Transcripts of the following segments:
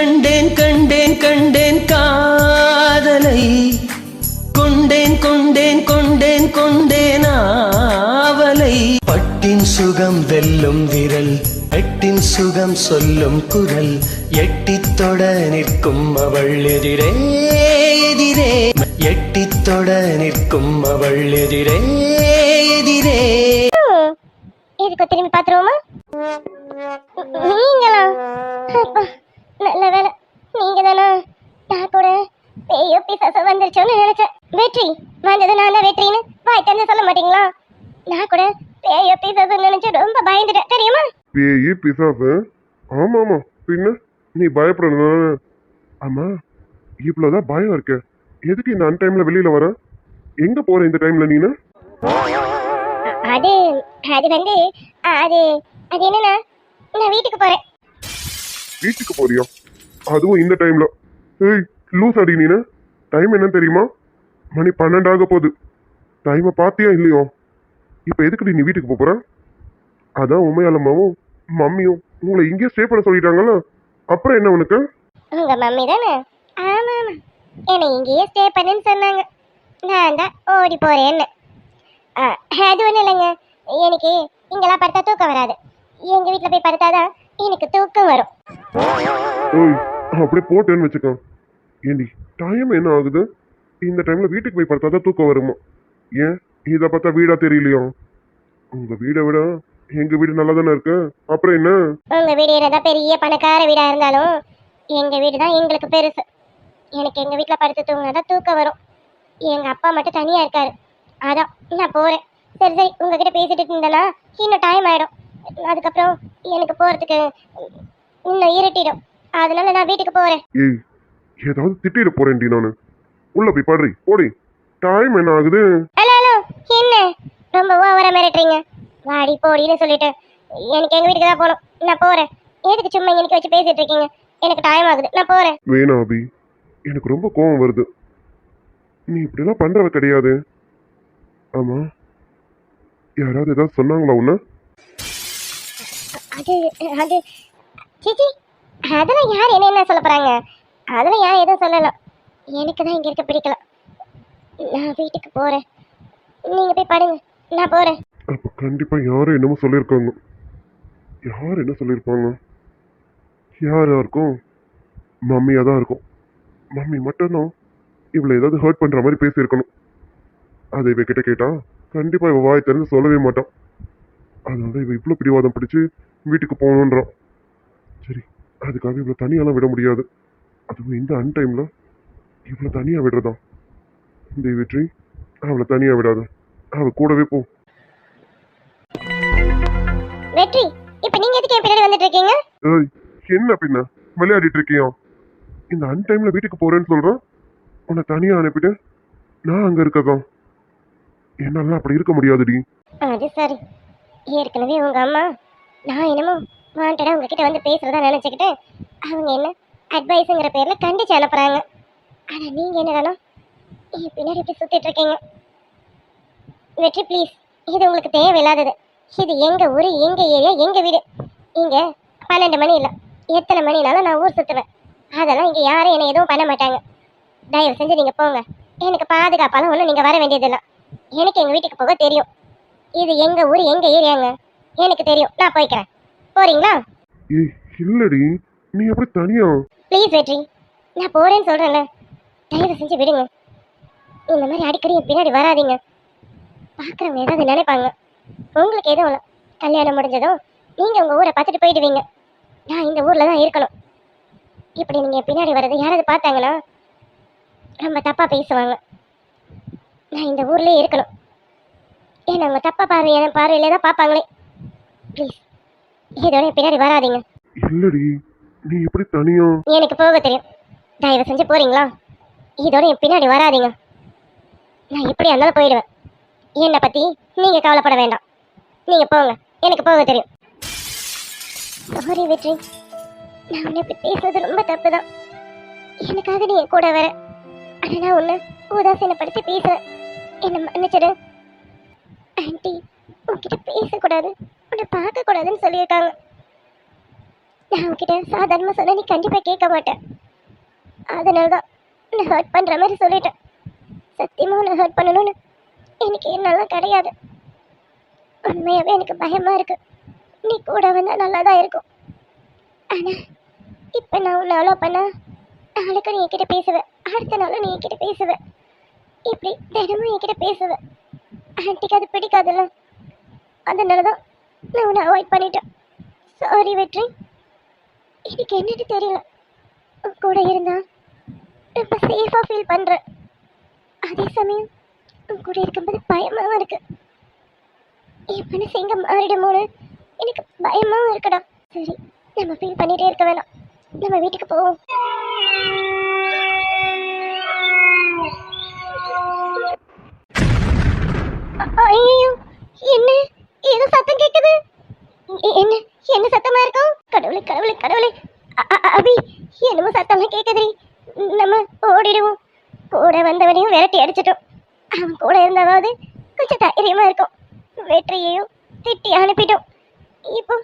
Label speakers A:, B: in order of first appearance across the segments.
A: கண்டேன் கண்டேன் கண்டேன் காதலை. கொண்டேன் கொண்டேன் கொண்டேன் கொண்டேன் ஆவலை. பட்டின் சுகம் வெல்லும் விரல் எட்டின் சுகம் சொல்லும் குரல் எட்டித் தொட நிற்கும் அவள் எதிரே எதிரே. எட்டித் தொட நிற்கும் அவள் எதிரே எதிரே.
B: எதுக்கு திரும்பி பாத்துருவோமா நீங்களா? அப்பா. நல்ல வேலை. நீங்க தானா நான் கூட பேயோ பிசாசோ வந்துருச்சோன்னு நினைச்சேன். வெற்றி. வந்தது நான் தான் வெற்றின்னு வாய் தந்து சொல்ல மாட்டீங்களா? நான் கூட பேயோ பிசாசோ நினைச்சு ரொம்ப பயந்துட்டேன். தெரியுமா?
C: பேயி பிசாசு? ஆமா ஆமா பின்ன நீ பயப்படணும் ஆமா இவ்வளவுதான் பயம் இருக்க. எதுக்கு இந்த அன் டைம்ல வெளியில வர? எங்க போற இந்த டைம்ல நீனு?
B: அது அது வந்து அது அது என்னன்னா நான் வீட்டுக்கு போறேன்.
C: வீட்டுக்கு போறியா? அதுவும் இந்த டைம்ல ஏய் லூஸ் அடி நீனு. டைம் என்னன்னு தெரியுமா? மணி பன்னெண்டாக போகுது டைமை பார்த்தியா இல்லையோ? இப்போ எதுக்குடி நீ வீட்டுக்கு போகிற அதான் உண்மையாலம்மாவும் மம்மியும் உங்களை இங்கேயே ஸ்டே பண்ண சொல்லிட்டாங்கல்ல. அப்புறம் என்ன உனக்கு?
B: உங்க மம்மி தானே? ஆமா ஆமா என்னை இங்கேயே ஸ்டே பண்ணுன்னு சொன்னாங்க. நான் தான் ஓடி போறேன்னு. ஆ, அது ஒன்றும் இல்லைங்க. எனக்கு இங்கெல்லாம் படுத்தா தூக்கம் வராது. எங்க வீட்டில் போய் படுத்தாதான் எனக்கு தூக்கம் வரும்.
C: ஓய் அப்படியே போட்டேன்னு வச்சுக்கோ. ஏண்டி டைம் என்ன ஆகுது? இந்த டைம்ல வீட்டுக்கு போய் படுத்தா தான் தூக்கம் வருமா? ஏன்? இதை பார்த்தா வீடா தெரியலையா? உங்க வீடை விட எங்க வீடு நல்லா தானே இருக்கு? அப்புறம் என்ன?
B: உங்க வீடு என்னதான் பெரிய பணக்கார வீடா இருந்தாலும் எங்க வீடு தான் எங்களுக்கு பெருசு. எனக்கு எங்க வீட்டில் படுத்து தூங்கினா தூக்கம் வரும். எங்க அப்பா மட்டும் தனியா இருக்காரு. அதான் நான் போறேன். சரி சரி உங்ககிட்ட பேசிட்டு இருந்தேன்னா இன்னும் டைம் ஆயிடும். அதுக்கப்புறம் எனக்கு போறதுக்கு இன்னும் இருட்டிடும். அதனால நான் வீட்டுக்கு போறேன்.
C: ஏய் ஏதாவது திட்டிட போறேன்டி நானு. உள்ள போய் படுறி ஓடி. டைம் என்ன ஆகுது?
B: ஹலோ ஹலோ என்ன? ரொம்ப ஓவரா மிரட்டுறீங்க. வாடி போடின்னு சொல்லிட்டு எனக்கு எங்க வீட்டுக்கு தான் போகணும். நான் போறேன். எதுக்கு சும்மா நிக்க வச்சு பேசிட்டு இருக்கீங்க? எனக்கு டைம் ஆகுது. நான் போறேன்.
C: வேணாம் அபி. எனக்கு ரொம்ப கோவம் வருது. நீ இப்படிலாம் பண்றவ கிடையாது. ஆமா. யாராவது ஏதாவது சொன்னாங்களா உன்ன?
B: அது அது சிச்சி அதெல்லாம் யார் என்ன என்ன சொல்ல போகிறாங்க அதெல்லாம் யார் எதுவும் சொல்லலாம் எனக்கு தான் இங்கே இருக்க பிடிக்கல. நான் வீட்டுக்கு போகிறேன் நீங்கள் போய் படுங்க. நான் போகிறேன்
C: அப்போ கண்டிப்பாக யாரும் என்னமோ சொல்லியிருக்காங்க. யார் என்ன சொல்லியிருப்பாங்க? யார் இருக்கும்? மம்மியாக தான் இருக்கும். மம்மி மட்டும்தான் இவளை ஏதாவது ஹர்ட் பண்ணுற மாதிரி பேசியிருக்கணும். அதை இவ கிட்ட கேட்டால் கண்டிப்பாக இவள் வாய் திறந்து சொல்லவே மாட்டான் அதனால இவள் இவ்வளோ பிடிவாதம் பிடிச்சி வீட்டுக்கு போகணுன்றான் சரி அதுக்காக இவ்வளவு தனியாலாம் விட முடியாது. அதுவும் இந்த அன் டைம்ல இவ்வளவு தனியா விடுறதா? இந்த வெற்றி அவளை தனியா விடாத. அவ கூடவே போ.
B: வெற்றி இப்ப நீங்க எதுக்கு என் பின்னாடி வந்துட்டு இருக்கீங்க?
C: ஏய் என்ன பின்ன? விளையாடிட்டு இருக்கியா? இந்த அன் டைம்ல வீட்டுக்கு போறேன்னு சொல்றேன் உன்னை தனியா அனுப்பிட்டு நான் அங்க இருக்கதான் என்னால அப்படி இருக்க முடியாதுடி.
B: அது சரி. ஏற்கனவே உங்க அம்மா நான் என்னமோ வாண்டடாக உங்ககிட்ட வந்து பேசுகிறதா நினச்சிக்கிட்டேன் அவங்க என்ன அட்வைஸுங்கிற பேரில் கண்டிச்சு அனுப்புகிறாங்க ஆனால் நீங்கள் என்னடானோ என் பின்னாடி இப்படி சுத்திட்டு வெற்றி ப்ளீஸ் இது உங்களுக்கு தேவையில்லாதது. இது எங்கள் ஊர் எங்கள் ஏரியா எங்கள் வீடு. இங்கே பன்னெண்டு மணி இல்லை எத்தனை மணினாலும் நான் ஊர் சுற்றுவேன் அதெல்லாம் இங்கே யாரும் என்னை எதுவும் பண்ண மாட்டாங்க. தயவு செஞ்சு நீங்கள் போங்க. எனக்கு பாதுகாப்பாலாம் ஒன்றும் நீங்கள் வர வேண்டியதில்லை. எனக்கு எங்கள் வீட்டுக்கு போக தெரியும். இது எங்கள் ஊர் எங்கள் ஏரியாங்க. எனக்கு தெரியும். நான் போய்க்கிறேன். போறீங்களா?
C: ஏய் இல்லடி. நீ எப்படி தனியா?
B: ப்ளீஸ் வெற்றி. நான் போறேன்னு சொல்றேன்ல. தயவு செஞ்சு விடுங்க. இந்த மாதிரி அடிக்கடி என் பின்னாடி வராதீங்க. பார்க்குறவங்க ஏதாவது நினைப்பாங்க. உங்களுக்கு எதுவும் இல்லை. கல்யாணம் முடிஞ்சதும் நீங்க உங்க ஊரை பார்த்துட்டு போயிடுவீங்க. நான் இந்த ஊர்ல தான் இருக்கணும். இப்படி நீங்க என் பின்னாடி வர்றது யாராவது பார்த்தாங்கன்னா ரொம்ப தப்பா பேசுவாங்க. நான் இந்த ஊர்லயே இருக்கணும். ஏன்னா அவங்க தப்பா பார்வையான பார்வையில தான் பார்ப்பாங்களே. ப்ளீஸ் இதோட பின்னாடி வராதீங்க.
C: இல்லடி நீ எப்படி தனியா?
B: எனக்கு போக தெரியும். தயவு செஞ்சு போறீங்களா? இதோட என் பின்னாடி வராதீங்க. நான் எப்படி இருந்தாலும் போயிடுவேன். என்னை பத்தி நீங்க கவலைப்பட வேண்டாம். நீங்க போங்க. எனக்கு போக தெரியும். சாரி வெற்றி. நான் உன்னை இப்படி பேசுறது ரொம்ப தப்பு தான் எனக்காக நீ கூட வர. ஆனா நான் உன்னை உதாசீனப்படுத்தி பேசுறேன். என்ன மன்னிச்சிடு. ஆன்ட்டி உன்கிட்ட பேசக்கூடாது. பார்க்க பார்க்கக்கூடாதுன்னு சொல்லியிருக்காங்க. நான் கிட்ட சாதாரணமாக சொன்னா நீ கண்டிப்பாக கேட்க மாட்டேன் அதனால தான் நான் ஹர்ட் பண்ணுற மாதிரி சொல்லிட்டேன். சத்தியமாக நான் ஹர்ட் பண்ணணும்னு எனக்கு என்னெல்லாம் கிடையாது. உண்மையாகவே எனக்கு பயமாக இருக்கு. நீ கூட வந்தால் நல்லா தான் இருக்கும். ஆனால் இப்போ நான் உன்னை அலோ பண்ணா நாளைக்கு நீ என்கிட்ட பேசுவேன் அடுத்த நாளும் நீ என்கிட்ட பேசுவேன் இப்படி தினமும் என்கிட்ட பேசுவேன் ஆன்ட்டிக்கு அது பிடிக்காதுல்ல. அதனால தான் நான் உன்னை அவாய்ட் பண்ணிட்டேன். சாரி வெற்றி. எனக்கு என்னன்னு தெரியல. உன் கூட இருந்தா ரொம்ப சேஃபாக ஃபீல் பண்ணுறேன் அதே சமயம் உன் கூட இருக்கும்போது பயமாகவும் இருக்கு. என் மனசு எங்கே மாறிடுமோன்னு எனக்கு பயமாகவும் இருக்கடா. சரி நம்ம ஃபீல் பண்ணிகிட்டே இருக்க வேணாம். நம்ம வீட்டுக்கு போவோம். ஐயோ என்ன? ஏதோ சத்தம் கேக்குது? என்ன என்ன சத்தமா இருக்கும்? கடவுளே கடவுளே கடவுளே. அபி என்னமோ சத்தம்லாம் கேக்குது நம்ம ஓடிடுவோம். கூட வந்தவனையும் விரட்டி அடிச்சிட்டோம். அவன் கூட இருந்தாவது கொஞ்சம் தைரியமா இருக்கும். வெற்றியையும் திட்டி அனுப்பிட்டோம். இப்போ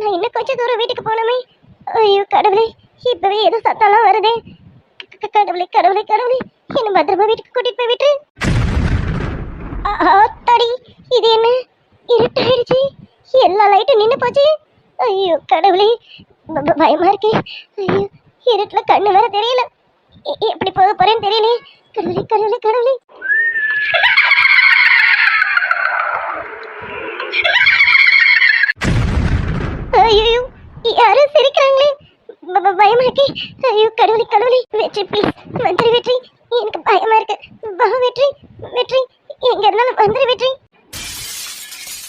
B: நான் இன்னும் கொஞ்சம் தூரம் வீட்டுக்கு போனோமே. ஐயோ கடவுளே இப்பவே ஏதோ சத்தம்லாம் வருதே. கடவுளே கடவுளே கடவுளே. என்ன பத்திரமா வீட்டுக்கு கூட்டிட்டு போய் விட்டு ஆத்தாடி இது என்ன? இருட்டாயிடுச்சு எல்லா லைட்டும் நின்று போச்சு. ஐயோ கடவுளே ப- பயமா இருக்கு. ஐயோ இருட்டுல கண்ணு வேற தெரியல. எப்படி போக போறேன்னு தெரியல. கடவுளே கடவுளே கடவுளே. ஐயோ யாரும் சிரிக்கிறாங்களே. பயமா இருக்கு. ஐயோ கடவுளே கடவுளே. வெற்றி ப்ளீஸ் வந்துரு வெற்றி. எனக்கு பயமா இருக்கு. வா வெற்றி வெற்றி. எங்க இருந்தாலும் வந்துரு வெற்றி.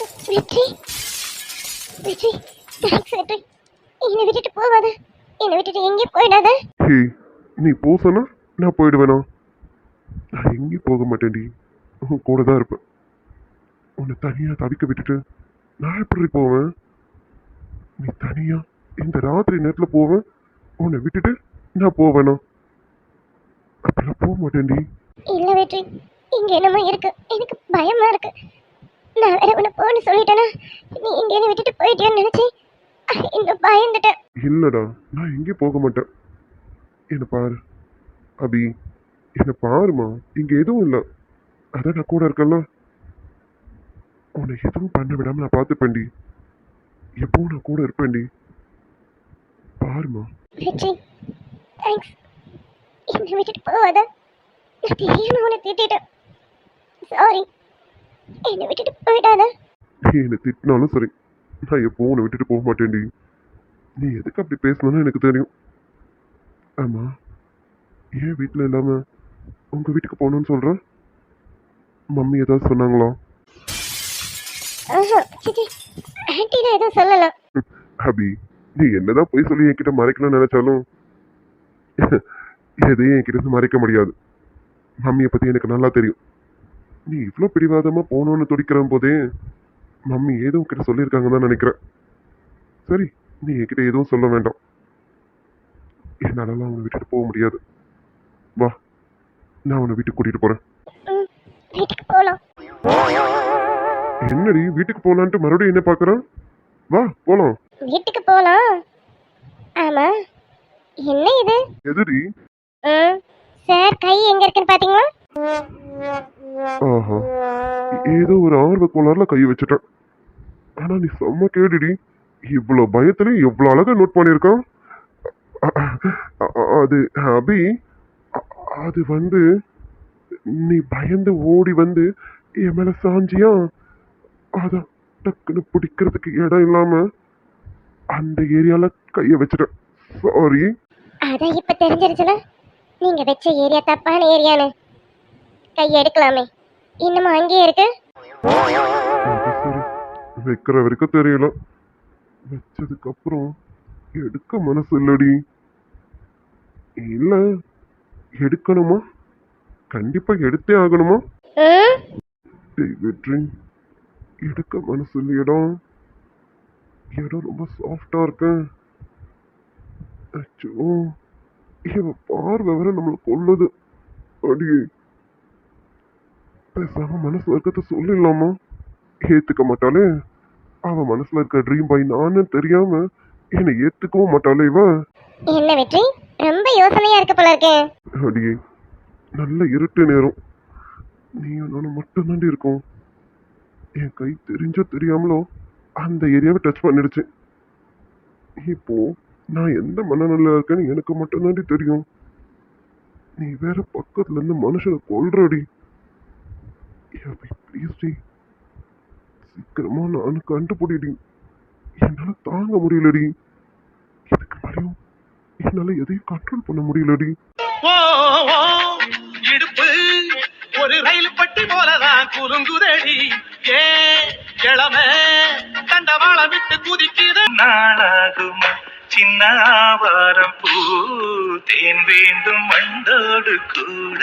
B: வெற்றி வெற்றி தேங்க்ஸ் வெற்றி என்னை விட்டுட்டு போவாத என்னை விட்டுட்டு எங்கேயும் போயிடாத.
C: ஹே நீ போ சொன்னா நான் போயிடுவேனா? நான் எங்கேயும் போக மாட்டேன்டி. உன் கூட தான் இருப்பேன். உன்னை தனியாக தவிக்க விட்டுட்டு நான் எப்படி போவேன்? நீ தனியா இந்த ராத்திரி நேரத்தில் போவேன்? உன்னை விட்டுட்டு நான் போவேனா? அப்படிலாம் போக மாட்டேன்டி.
B: இல்ல வெற்றி இங்க என்னமோ இருக்கு. எனக்கு பயமா இருக்கு. நான் வேற உன்னை போன்னு சொல்லிட்டேனா? நீ இங்க என்னை விட்டுட்டு போயிட்டியோன்னு நினைச்சேன் இன்னும் பயந்துட்டேன்.
C: இல்லைடா நான் எங்கேயும் போக மாட்டேன். என்னை பாரு. அபி என்னை பாருமா இங்கே எதுவும் இல்லை. அதான் நான் கூட இருக்கேன்ல. உன்னை எதுவும் பண்ண விடாம நான் பார்த்துப்பேன்டி. எப்பவும் நான் கூட இருப்பேன்டி. பாருமா
B: தேங்க்ஸ் என்னை விட்டுட்டு போவாத நான் தெரியாம உன்னை திட்டிட்டேன். சாரி என்னை விட்டுட்டு போயிடாத.
C: நீ என்னை திட்டினாலும் சரி. நான் எப்பவும் உன்னை விட்டுட்டு போக மாட்டேன்டி. நீ எதுக்கு அப்படி பேசணும்னு எனக்கு தெரியும். ஆமா ஏன் வீட்டில் இல்லாம உங்க வீட்டுக்கு போகணும்னு சொல்கிறேன் மம்மி ஏதாவது சொன்னாங்களா?
B: ஆன்ட்டி நான் எதுவும் சொல்லலாம்
C: அபி நீ என்னதான் போய் சொல்லி என்கிட்ட மறைக்கணும்னு நினைச்சாலும் எதையும் என்கிட்ட மறைக்க முடியாது. மம்மியை பத்தி எனக்கு நல்லா தெரியும். நீ இவ்வளோ பிடிவாதமா போகணும்னு துடிக்கிற போதே மம்மி ஏதோ உன்கிட்ட சொல்லியிருக்காங்கன்னு தான் நினைக்கிறேன். சரி நீ என்கிட்ட எதுவும் சொல்ல வேண்டாம். என்னாலலாம் உன்னை விட்டுட்டு போக முடியாது. வா நான் உன்னை வீட்டுக்கு
B: வீட்டுக்கு போகலாம்
C: என்னடி வீட்டுக்கு போலான்ட்டு மறுபடியும் என்ன பார்க்கறேன் வா போலாம்.
B: வீட்டுக்கு போகலாம் ஆமா என்ன இது?
C: எதுடி?
B: சார் கை எங்க இருக்குன்னு பாத்தீங்களா?
C: ஆஹா. ஏதோ ஒரு ஆர்வ கோளாறுல கை வச்சுட்டேன். ஆனா நீ செம்ம கேடுடி. இவ்வளோ பயத்துலயும் எவ்வளோ அழகா நோட் பண்ணியிருக்கான் அது அபி அது வந்து நீ பயந்து ஓடி வந்து என் மேல சாஞ்சியா? அதான் டக்குன்னு பிடிக்கிறதுக்கு இடம் இல்லாம அந்த ஏரியால கைய வச்சுட்டேன். சாரி
B: அதான் இப்ப தெரிஞ்சிருச்சுல. நீங்க வச்ச ஏரியா தப்பான ஏரியான்னு. கை எடுக்கலாமே இன்னமும் அங்கேயே இருக்கு?
C: வைக்கிற வரைக்கும் தெரியல. வச்சதுக்கு அப்புறம் எடுக்க மனசு இல்லடி. இல்ல எடுக்கணுமா? கண்டிப்பா எடுத்தே ஆகணுமா? வெற்றி. எடுக்க மனசு இல்லையடா. இடம் ரொம்ப சாஃப்டா இருக்கு. அச்சோ இவ பார்வை வேற நம்மளை கொல்லுது. அடி. பேசாம மனசுல இருக்கிறத சொல்லிடலாமா? ஏத்துக்க மாட்டாளே. அவ மனசுல இருக்க ட்ரீம் பாய் நானு தெரியாம என்னை ஏத்துக்கவும் மாட்டாளே இவன்
B: என்ன வெற்றி? ரொம்ப யோசனையா இருக்கு போல இருக்கேன்
C: அடியே நல்ல இருட்டு நேரம். நீ நானும் மட்டும் தாண்டி இருக்கும். என் கை தெரிஞ்சோ தெரியாமலோ அந்த ஏரியாவை டச் பண்ணிடுச்சு. இப்போ நான் எந்த மனநிலையில இருக்கேன்னு எனக்கு மட்டும் தாண்டி தெரியும். நீ வேற பக்கத்துல இருந்து மனுஷனை கொல்றடி. ப்ளீஸ் டி சீக்கிரமா நான் கண்டுபிடிடி. என்னால தாங்க முடியலடி. இதுக்கு மேலேயும் என்னால எதையும் கண்ட்ரோல் பண்ண முடியலடி.
D: இடுப்பு ஒரு ரயில் பட்டி போலதான் குலுங்குதடி. ஏ கிழமை தண்டவாளம் விட்டு குதிக்குது. நாளாகுமா சின்ன ஆவாரம் பூ. தேன் வேண்டும் மண்டோடு கூட.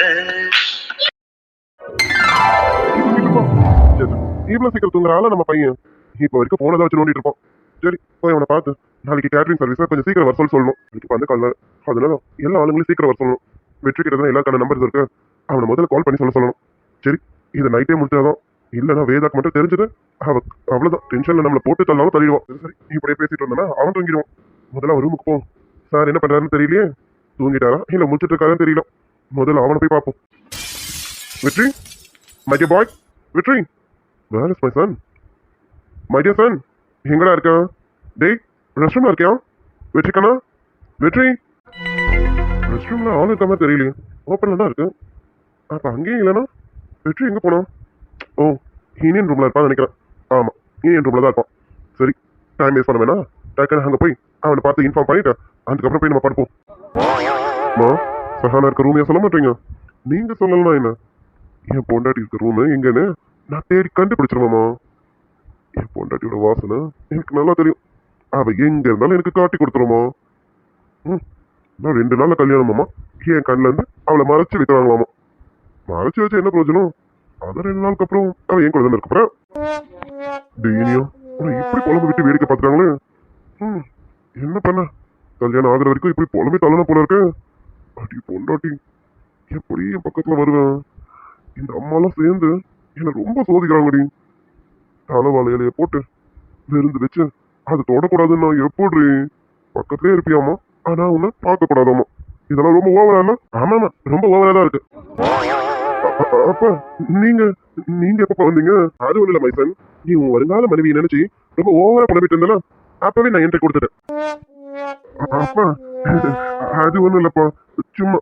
C: இவ்வளவு சீக்கிரம் தூங்குற ஆளா நம்ம பையன். இப்போ வரைக்கும் போனதை வச்சு நோண்டிட்டு இருப்போம் சரி போய் அவனை பார்த்து நாளைக்கு கேட்டரிங் சர்வீஸ் கொஞ்சம் சீக்கிரம் வர சொல்லி சொல்லணும். இன்னைக்கு வந்து காலைல அதனால எல்லா ஆளுங்களையும் சீக்கிரம் வர சொல்லணும். வெற்றி எல்லாருக்கான நம்பர்ஸ் இருக்கு. அவனை முதல்ல கால் பண்ணி சொல்ல சொல்லணும். சரி இதை நைட்டே முடிச்சாதான். இல்லைனா வேதாக்கு மட்டும் தெரிஞ்சது. அவ அவ்வளவுதான். டென்ஷன்ல நம்மளை போட்டு தள்ளாலும் தள்ளிடுவான். சரி, நீ இப்படியே பேசிட்டு இருந்தனா அவன் தூங்கிடுவான். முதல்ல அவன் ரூமுக்கு போவோம் சார் என்ன பண்றாருன்னு தெரியலையே? தூங்கிட்டாரா? இல்ல முடிச்சிட்டு இருக்காருன்னு தெரியல. முதல்ல அவனை போய் பார்ப்போம். வெற்றி? My dear boy Vetri where is my son my dear son எங்கடா இருக்க? டேய் ரெஸ்ட் ரூம்ல இருக்கியா? வெற்றிக்கண்ணா? வெற்றி. ரெஸ்ட் ரூம்ல ஆள் இருக்க மாதிரி தெரியலையே. ஓப்பனில் தான் இருக்கு. அப்போ அங்கேயும் இல்லைனா வெற்றி எங்கே போனோம் ஓ இனியன் ரூமில் இருப்பான்னு நினைக்கிறேன். ஆமாம் இனியன் ரூமில் தான் இருப்பான். சரி டைம் வேஸ்ட் பண்ண வேணா டக்குன்னு அங்கே போய் அவனை பார்த்து இன்ஃபார்ம் பண்ணிட்டு அதுக்கப்புறம் போய் நம்ம படுப்போம். மா சஹானா இருக்க ரூமையா சொல்ல மாட்டீங்க? நீங்கள் சொல்லலாம் என்ன? என் பொண்டாட்டி இருக்கிற ரூமு எங்கன்னு நான் தேடி கண்டுபிடிச்சிருவேம்மா என் பொண்டாட்டியோட வாசனை எனக்கு நல்லா தெரியும். அவ எங்க இருந்தாலும் எனக்கு காட்டி கொடுத்துருமா ம். நான் ரெண்டு நாள்ல கல்யாணமாமா என் கண்ணுல இருந்து அவளை மறைச்சு வைக்கிறாங்களாமா மறைச்சு வச்சு என்ன பிரயோஜனம்? அது ரெண்டு நாளுக்கு அப்புறம் அவ என் கூட தானே இருக்க போறா? உன்னை இப்படி குழம்பு விட்டு வேடிக்கை பார்த்துட்டாங்களே ம். என்ன பண்ண? கல்யாணம் ஆகுற வரைக்கும் இப்படி புலம்பி தள்ளணும் போல இருக்கு. அடி பொண்டாட்டி. எப்படி என் பக்கத்துல வருவேன். இந்த அம்மாலாம் சேர்ந்து என்னை ரொம்ப சோதிக்கிறாங்கடி. தலை இலைய போட்டு விருந்து வச்சு அது தொடக்கூடாதுன்னு நான் எப்படி பக்கத்துலயே இருப்பியாமா? ஆனா உன்னை பார்க்கக்கூடாதாமா இதெல்லாம் ரொம்ப ஓவரா இல்ல? ஆமாமா ரொம்ப ஓவரா தான் இருக்கு. அப்ப அப்பா நீங்க நீங்க எப்ப வந்தீங்க? அது ஒண்ணு இல்ல மைசன் நீ உன் வருங்கால மனைவி நினைச்சு ரொம்ப ஓவரா புலம்பிட்டு இருந்தல அப்பவே நான் என்கிட்ட கொடுத்துட்டேன். அப்பா அது ஒண்ணும் இல்லப்பா. சும்மா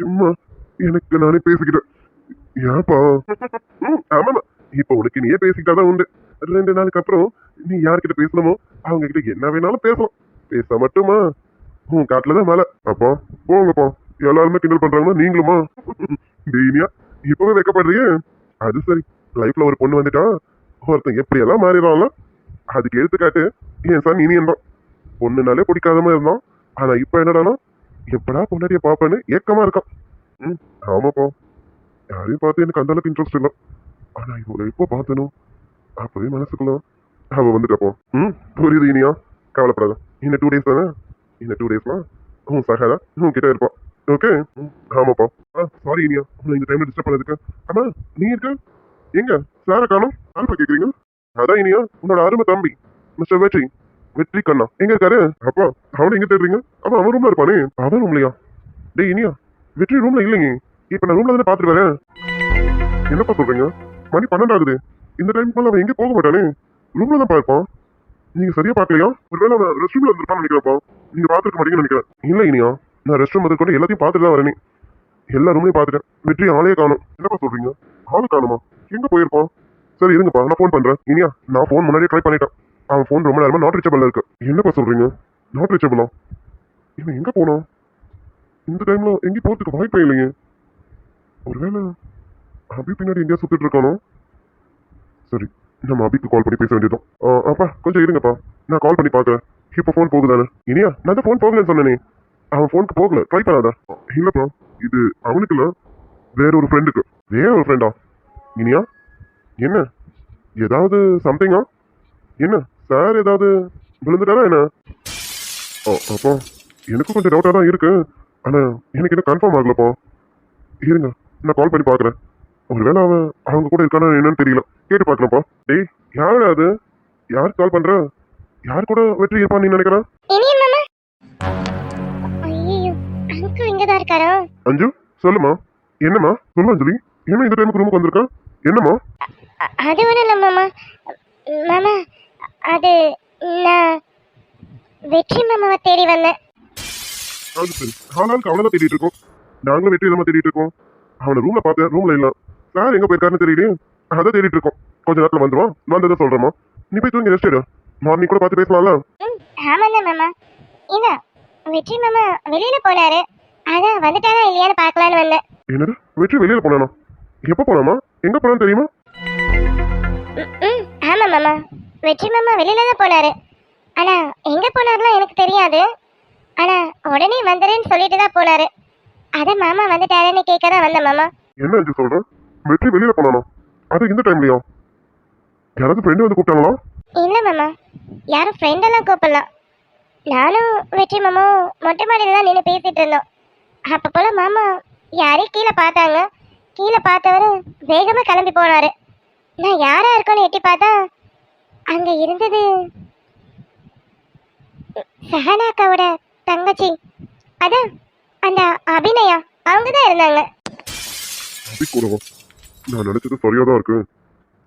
C: சும்மா எனக்கு நானே பேசிக்கிட்டேன். ஏப்பா ம், ஆமாமா இப்போ உனக்கு நீயே பேசிக்கிட்டாதான் உண்டு. ரெண்டு நாளுக்கு அப்புறம் நீ யார்கிட்ட பேசணுமோ அவங்க கிட்ட என்ன வேணாலும் பேசலாம். பேச மட்டுமா? உன் காட்டுலதான் மழை. அப்பா போங்கப்பா. எல்லாருமே கிண்டல் பண்றாங்கன்னா நீங்களுமா? டெய்லியா? இப்பவே வைக்கப்படுறியே? அது சரி. லைஃப்ல ஒரு பொண்ணு வந்துட்டா ஒருத்தன் எப்படியெல்லாம் எல்லாம் அதுக்கு எடுத்துக்காட்டு என் சார் இனியன் தான் பொண்ணுனாலே பிடிக்காதமா இருந்தான். ஆனா இப்ப என்னடானா எப்படா பொண்டாட்டிய பாப்பேன்னு ஏக்கமா இருக்கான். ம் ஆமாப்பா. யாரையும் பார்த்து எனக்கு அந்த அளவுக்கு இன்ட்ரெஸ்ட் இல்லை. ஆனா இவளை எப்போ பார்த்தனோ? அப்பவே மனசுக்குள்ள அவ வந்துட்டப்போ ம் புரியுது இனியா. கவலைப்படாத. இன்னும் டூ டேஸ் தானே? இன்னும் டூ டேஸ்லாம் உன் சகாதா உன் கிட்ட இருப்பான் ஓகே ஆமாப்பா. ஆ சாரி இனியா. உங்களை இந்த டைம்ல டிஸ்டர்ப் பண்ணதுக்கு. ஆமா நீ இருக்க? எங்க? சாரை காணும்? ஆல்பா கேக்குறீங்க? அதான் இனியா உன்னோட அருமை தம்பி. மிஸ்டர் வெற்றி. வெற்றி கண்ணா. எங்க இருக்காரு? அப்பா அவனை எங்க தேடுறீங்க? அவன் அவன் ரூம்ல இருப்பானே. அவன் ரூம்லயா டேய் இனியா வெற்றி ரூம்ல இல்லைங்க. இப்ப நான் ரூம்ல தானே பாத்துட்டு வரேன் என்னப்பா சொல்றீங்க? மணி பன்னெண்டு ஆகுது இந்த டைம் மேல அவன் எங்க போக மாட்டானே. ரூம்ல தான் பார்ப்பான் நீங்க சரியா பாக்கலையா ஒருவேளை அவன் ரெஸ்ட் ரூம்ல இருந்திருப்பான்னு நினைக்கிறப்பா நீங்க பாத்துருக்க மாட்டீங்கன்னு நினைக்கிறேன். இல்ல இனியா. நான் ரெஸ்ட் ரூம் முதற்கொண்டு எல்லாத்தையும் பார்த்துட்டு தான் வரேனே. எல்லா ரூம்லயும் பாத்துட்டேன் வெற்றி ஆளையே காணும். என்னப்பா சொல்றீங்க? ஆளு காணுமா? எங்க போயிருப்பான்? சரி இருங்கப்பா. நான் ஃபோன் பண்றேன். இனியா நான் ஃபோன் முன்னாடியே ட்ரை பண்ணிட்டேன். அவன் ஃபோன் ரொம்ப நேரமா நாட் ரீச்சபிள் இருக்கு. என்னப்பா சொல்றீங்க? நாட் ரீச்சபிளா இவன் எங்க போனான்? இந்த டைம்ல எங்கேயும் போறதுக்கு வாய்ப்பே இல்லையே. ஒருவேளை அபி பின்னாடி எங்கேயா சுத்திட்டு இருக்கானோ? சரி நம்ம அபிக்கு கால் பண்ணி பேச வேண்டியதும் அப்பா கொஞ்சம் இருங்கப்பா. நான் கால் பண்ணி பார்க்குறேன் இப்போ ஃபோன் போகுதானே இனியா நான் தான் ஃபோன் போகலன்னு சொன்னேனே. அவன் ஃபோனுக்கு போகல. ட்ரை பண்ணாதா. இல்லைப்பா இது அவனுக்கு இல்லை. வேற ஒரு ஃப்ரெண்டுக்கு வேற ஒரு ஃப்ரெண்டா இனியா? என்ன? ஏதாவது சம்திங்கா என்ன? சார் ஏதாவது விழுந்துட்டாரா என்ன? ஓ அப்பா எனக்கும் கொஞ்சம் டவுட்டாக தான் இருக்குது ஆனால் எனக்கு இன்னும் கன்ஃபார்ம் ஆகலப்பா. இருங்க. நான் கால் பண்ணி பார்க்குறேன். ஒருவேளை அவன் அவங்க கூட இருக்கானா என்னன்னு தெரியல. கேட்டு பார்க்குறப்பா டேய் யாரடா அது? யார் கால் பண்ணுற யார் கூட வெற்றி இருப்பான்னு நீ
B: நினைக்கிறா?
C: அஞ்சு சொல்லுமா என்னம்மா? சொல்லு அஞ்சலி. என்ன இந்த டைமுக்கு ரூமுக்கு வந்திருக்கா? என்னம்மா?
B: அது ஒன்றும் இல்லை மாமா. மாமா அது நான் வெற்றி மாமாவை தேடி வந்தேன்.
C: அது சரி. ஆளாளுக்கு அவ்வளோதான் தேடிட்டு இருக்கோம். நாங்களும் வெற்றி தான் தேடிட்டு இருக்கோம். அவனை ரூம்ல பார்த்தேன். ரூம்ல இல்ல. சார் எங்க போயிருக்காருன்னு தெரியலையே. அதான் தேடிட்டு இருக்கோம். கொஞ்ச நேரத்துல வந்துருவான் வந்ததை சொல்றேம்மா. நீ போய் தூங்கி ரெஸ்ட் எடு. மார்னிங் கூட பார்த்து பேசலாம்ல?
B: ஆமாம் மாமா. என்ன வெற்றி மாமா வெளியில் போனாரு. அதான் வந்துட்டாரா இல்லையான்னு பார்க்கலான்னு வந்தேன்.
C: என்னது? வெற்றி வெளியில போனானா? எப்போ போனாமா எங்க போனான்னு தெரியுமா?
B: ம், ம் ஆமாம் மாமா. வெற்றி மாமா வெளியில தான் போனாரு. ஆனா எங்க போனார்லாம் எனக்கு தெரியாது. ஆனா உடனே வந்துடுறேன்னு சொல்லிட்டு தான் போனாரு. அதான் மாமா வந்துட்டாருன்னு கேட்க தான் வந்தேன் மாமா.
C: என்ன அஞ்சு சொல்றேன் வெற்றி வெளியில போனானா அது இந்த டைம்லயா யாராவது ஃப்ரெண்டு வந்து கூப்பிட்டாங்களா?
B: இல்லை மாமா. யாரும் ஃப்ரெண்டெல்லாம் கூப்பிடலாம் நானும் வெற்றி மாமாவும் மொட்டை மாடியில் தான் நின்று பேசிட்டு இருந்தோம். அப்போ போல மாமா யாரையும் கீழே பார்த்தாங்க. கீழே பார்த்தவர் வேகமாக கிளம்பி போனாரு. நான் யாரா இருக்கோன்னு எட்டி பார்த்தா அங்கே இருந்தது சஹனா அக்காவோட தங்கச்சி. அதான் அந்த அபிநயா அவங்க தான் இருந்தாங்க.
C: கூடவா நான் நினைச்சது சரியா தான் இருக்கு.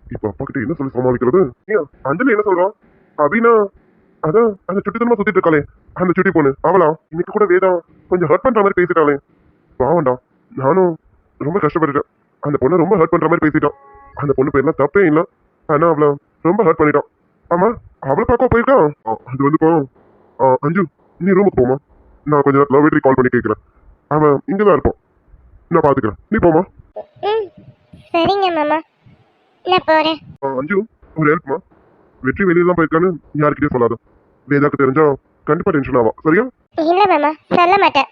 C: இப்ப அப்பா கிட்ட என்ன சொல்லி சமாளிக்கிறது? அஞ்சலி என்ன சொல்றான் அபினா அதான் அந்த சுட்டித்தனமா சுத்திட்டு இருக்காளே. அந்த சுட்டி பொண்ணு அவளா? இன்னைக்கு கூட வேதா கொஞ்சம் ஹர்ட் பண்ற மாதிரி பேசிட்டாளே. பாவண்டா நானும் ரொம்ப கஷ்டப்பட்டுட்டேன். அந்த பொண்ணை ரொம்ப ஹர்ட் பண்ற மாதிரி பேசிட்டான் அந்த பொண்ணு பேர்லாம் தப்பே இல்ல. ஆனா அவள ரொம்ப ஹர்ட் பண்ணிட்டான் ஆமா அவளை பார்க்க போயிருக்கான் ஆ, அது வந்துப்பா போ அஞ்சு நீ ரூமுக்கு போமா நான் கொஞ்ச நேரத்துல வெற்றி கால் பண்ணி கேட்கிறேன் அவன் இங்கதான் இருப்பான். நான் பாத்துக்கிறேன். நீ போமா
B: ம் சரிங்க மாமா. நான் போகிறேன்
C: அஞ்சு ஒரு ஹெல்ப்மா வெற்றி வெளியில தான் போயிருக்கான்னு யாருக்கிட்டே சொல்லாத. வேதாக்கு தெரிஞ்சா கண்டிப்பா டென்ஷன் ஆவா. சரியா?
B: இல்லை மாமா சொல்ல மாட்டேன்.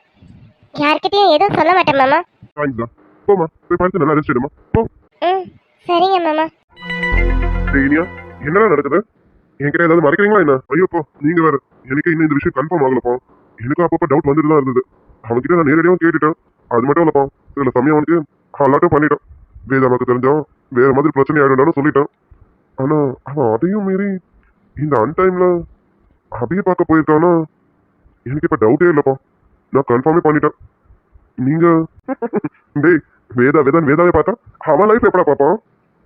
B: யார்கிட்டயும் எதுவும் சொல்ல மாட்டேன் மாமா.
C: தான் போமா போய் படுத்து நல்லா ரெஸ்ட் எடுமா போ.
B: ம் சரிங்க மாமா.
C: டெய்லியா என்னடா நடக்குது? என்கிட்ட ஏதாவது மறைக்கிறீங்களா என்ன? ஐயோப்பா நீங்க வேற. எனக்கு இன்னும் இந்த விஷயம் கன்ஃபார்ம் ஆகலப்பா. எனக்கு அப்பப்போ டவுட் வந்துட்டு தான் இருந்தது. அவன்கிட்ட நான் நேரடியாகவும் கேட்டுட்டேன். அது மட்டும் இல்லைப்பா. இதில் சமயம் அவனுக்கு அல்லாட்டும் பண்ணிட்டான். வேதாமாக்கு தெரிஞ்சான் வேறு மாதிரி பிரச்சனை ஆயிடும்னு சொல்லிட்டான். ஆனால் அவன் அதையும் மீறி இந்த அன்டைமில் அபிய பார்க்க போயிருக்கானா? எனக்கு இப்போ டவுட்டே இல்லைப்பா. நான் கன்ஃபார்மே பண்ணிட்டேன். நீங்கள் டேய் வேதா வேதான் வேதாவே பார்த்தா அவன் லைஃப் எப்படா பார்ப்பான்?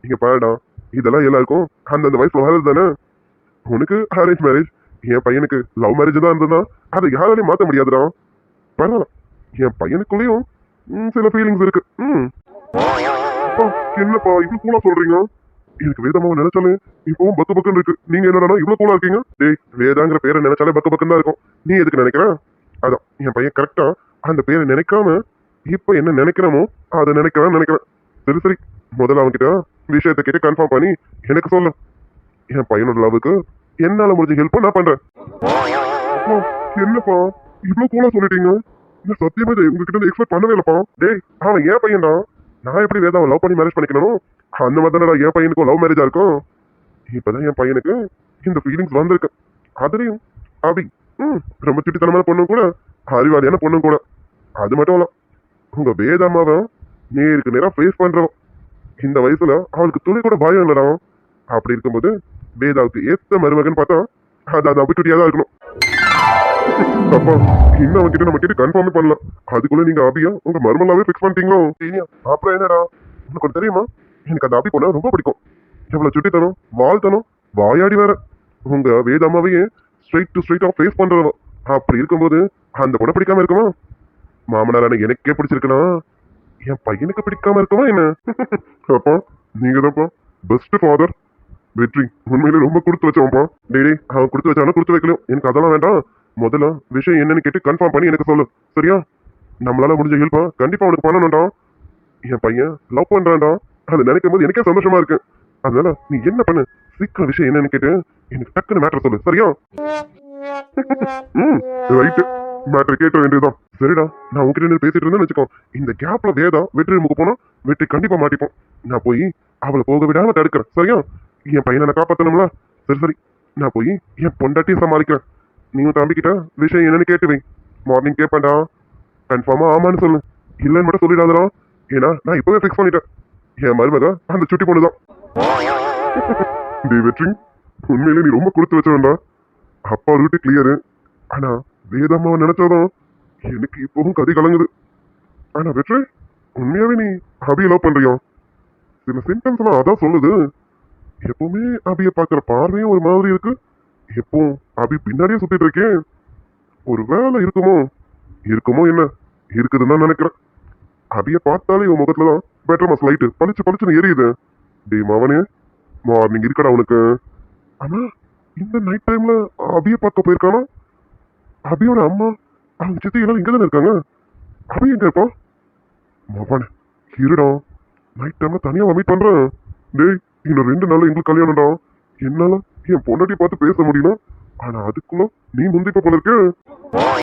C: நீங்கள் பாருடா இதெல்லாம் எல்லாருக்கும் அந்தந்த வயசுல வர்றது தானே? உனக்கு அரேஞ்ச் மேரேஜ் என் பையனுக்கு லவ் மேரேஜ் தான் இருந்ததுன்னா அதை யாராலையும் மாற்ற முடியாதுடா. பரவாயில்ல. என் பையனுக்குள்ளேயும் ம், சில ஃபீலிங்ஸ் இருக்கு. ம். என்னப்பா இவ்வளவு கூலா சொல்றீங்க? எனக்கு வேதமாவை நினைச்சாலே இப்பவும் பத்து பக்கம் இருக்கு. நீங்க என்னடா இவ்வளவு கூலா இருக்கீங்க? டேய் வேதாங்கிற பேரை நினைச்சாலே பத்து பக்கம் தான் இருக்கும். நீ எதுக்கு நினைக்கிற? அதான் என் பையன் கரெக்டா அந்த பேரை நினைக்காம இப்ப என்ன நினைக்கிறோமோ அதை நினைக்கிறான்னு நினைக்கிறேன். சரி சரி. முதல்ல அவன்கிட்ட விஷயத்தை கேட்டு கன்ஃபார்ம் பண்ணி எனக்கு சொல்லு. என் பையனோட லவ்வுக்கு என்னால முடிஞ்ச ஹெல்ப் நான் பண்றேன். என்னப்பா? இவ்வளவு கூலா சொல்லிட்டீங்க. நான் சத்தியமே உங்ககிட்ட இருந்து எக்ஸ்பெக்ட் பண்ணவே இல்லப்பா. டேய் அவன் ஏன் பையன் நான் எப்படி வேதாவை லவ் பண்ணி மேரேஜ் பண்ணிக்கணும் அந்த மாதிரி தானடா என் பையனுக்கும் லவ் மேரேஜா இருக்கும். இப்பதான் என் பையனுக்கு இந்த ஃபீலிங்ஸ் வந்திருக்கு. அதுலயும் அபி ம் ரொம்ப திட்டித்தனமான பொண்ணும் கூட அறிவாளியான பொண்ணும் கூட. அது மட்டும் இல்ல உங்க வேதாமாவை நேருக்கு நேரம் ஃபேஸ் பண்றவன் இந்த வயசுல அவளுக்கு துளி கூட பயம் இல்லடா. அப்படி இருக்கும்போது வேதாவுக்கு ஏத்த மருமகன் பார்த்தா அது அது அபிட்டுட்டியா தான் இருக்கணும். அப்பா இன்னும் அவன் கிட்ட நம்ம கிட்ட கன்ஃபார்மே பண்ணல அதுக்குள்ள நீங்க அபியா உங்க மருமலாவே ஃபிக்ஸ் பண்ணிட்டீங்களோ? சரியா? அப்புறம் என்னடா? உனக்கு தெரியுமா? எனக்கு அந்த அபி பொண்ணை ரொம்ப பிடிக்கும். எவ்வளவு சுட்டித்தனம் வாழ்த்தனம் வாயாடி வேற. உங்க வேதாமாவையே ஸ்ட்ரைட் டு ஸ்ட்ரைட்டா ஃபேஸ் பண்றவன் அப்படி இருக்கும்போது அந்த பொண்ணை பிடிக்காம இருக்குமா? மாமனாரான எனக்கே பிடிச்சிருக்குன்னா என் பையனுக்கு பிடிக்காம இருக்குமா என்ன? அப்பா நீங்க தான்ப்பா பெஸ்ட் ஃபாதர் வெற்றி. உண்மையில ரொம்ப கொடுத்து வச்சவன்ப்பா டேடே அவன் கொடுத்து வச்சாலும் கொடுத்து வைக்கல எனக்கு அதெல்லாம் வேண்டாம். முதல்ல விஷயம் என்னன்னு கேட்டு கன்ஃபார்ம் பண்ணி எனக்கு சொல்லு. சரியா? நம்மளால முடிஞ்ச ஹெல்ப்பா கண்டிப்பா அவனுக்கு பண்ணணும்டா. என் பையன் லவ் பண்றான்டா. அது நினைக்கும் போது எனக்கே சந்தோஷமா இருக்கு. அதனால நீ என்ன பண்ணு? சீக்கிரம் விஷயம் என்னன்னு கேட்டு எனக்கு டக்குன்னு மேட்ரு சொல்லு. சரியா? ம் ரைட்டு மேட்ரு கேட்ட வேண்டியதுதான். சரிடா நான் உங்ககிட்ட பேசிட்டு இருந்தேன்னு வச்சுக்கோ. இந்த கேப்ல வேதா வெற்றி ரூமுக்கு போனா வெற்றி கண்டிப்பா மாட்டிப்போம். நான் போய் அவளை போக விடாம தடுக்கிறேன். சரியா? என் பையனை நான் காப்பாத்தணும்ல? சரி சரி. நான் போய் என் பொண்டாட்டியும் சமாளிக்கிறேன். நீயும் தம்பிக்கிட்ட விஷயம் என்னன்னு கேட்டு வை. மார்னிங் கேட்பேன்டா கன்ஃபார்மாக ஆமான்னு சொல்லு. இல்லைன்னு மட்டும் சொல்லிடாதடா. ஏன்னா நான் இப்போவே ஃபிக்ஸ் பண்ணிட்டேன். என் மருமக அந்த சுட்டி பொண்ணு தான் டேய் வெற்றி. உண்மையிலே நீ ரொம்ப கொடுத்து வச்சவன்டா. அப்பா வீட்டு கிளியரு ஆனால் வேதம்மாவை நினச்சாதான் எனக்கு இப்போவும் கதி கலங்குது. ஆனால் வெற்றி உண்மையாகவே நீ ஹபி லவ் பண்ணுறியா சில சிம்டம்ஸ்லாம் அதான் சொல்லுது. எப்பவுமே அபிய பாக்குற பார்வையும் ஒரு மாதிரி இருக்கு. எப்போ அபி பின்னாடியே சுத்திட்டு இருக்கேன் ஒரு வேலை இருக்குமோ? இருக்குமோ என்ன? இருக்குதுன்னு தான் நினைக்கிறேன். அபிய பார்த்தாலே இவன் முகத்துல தான் பெட்டர் மஸ் லைட்டு பளிச்சு பளிச்சுன்னு எரியுது. டேய் மவனே மார்னிங் இருக்கடா உனக்கு. ஆனா இந்த நைட் டைம்ல அபிய பார்க்க போயிருக்கானா? அபியோட அம்மா அவங்க சித்தி எல்லாம் இங்க தானே இருக்காங்க? அபி எங்க இருப்பான் மவனே இருடா. நைட் டைம்ல தனியா மீட் பண்றேன். டேய் இன்னும் ரெண்டு நாள் எங்களுக்கு கல்யாணம்டா. என்னால என் பொண்டாட்டி பார்த்து பேச முடியல. ஆனா அதுக்குள்ள நீ முந்திப்ப போல இருக்க.